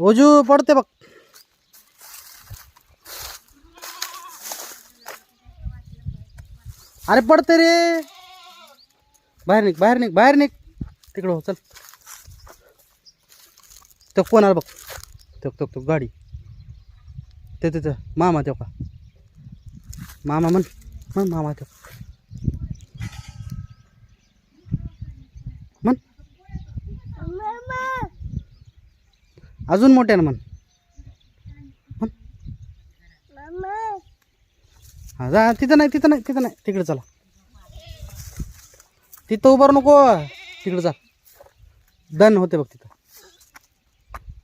ओजू पडते बघ. अरे पडते रे. बाहेर निघ बाहेर निघ बाहेर निघ. तिकडं हो चल. तो कोण आला बघ. तो तो तो गाडी. ते तिथं मामा तो का? मामा म्हण. म्हण मामा तो म्हण अजून मोठ्यानं म्हण. हा जा तिथं नाही तिथं नाही तिथं नाही. तिकडे चला. तिथं उभार नको. तिकडे जा. डन होते बघ तिथं.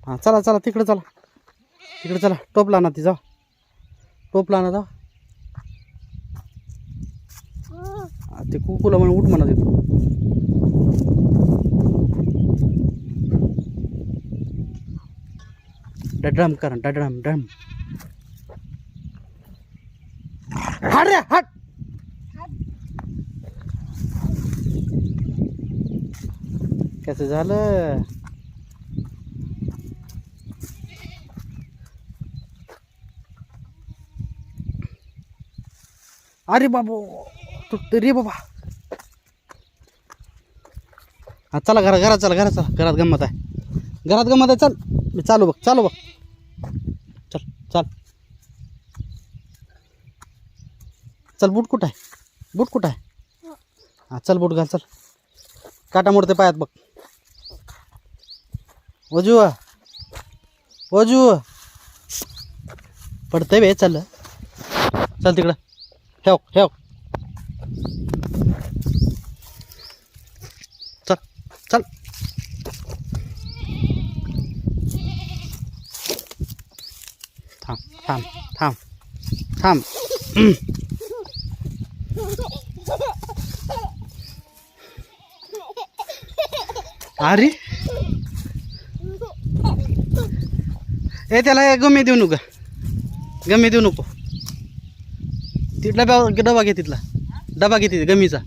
हां चला चला तिकडे चला. तिकडे चला. टोप लाना ती जा. टोप लाना जा. ते कुकुला म्हणून उठ म्हणा तिथं. डडम कर डडम डम हट रे हट कसं झालं? अरे बाबू तुट रे बाबा. हा चला घरा घरात चला घरात चला घरात गंमत आहे. घरात गंमत आहे चल. मी चालू बघ चालू बघ. चल चल. चल बूट कुठं आहे? बूट कुठं आहे? हां चल बूट घाल चल. काटा मोडते पायात बघ. वजू वजू. पडतंय बे चल. चल तिकडं. ठेव ठेव. चल चल. थांब थांब थांब थांब अरे ए त्याला गमे देऊ नका गमे देऊ नको तिथला डबा घे तिथला डबा घे तिथे गमीचा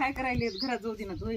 काय करायले घरात जाऊ दे ना तू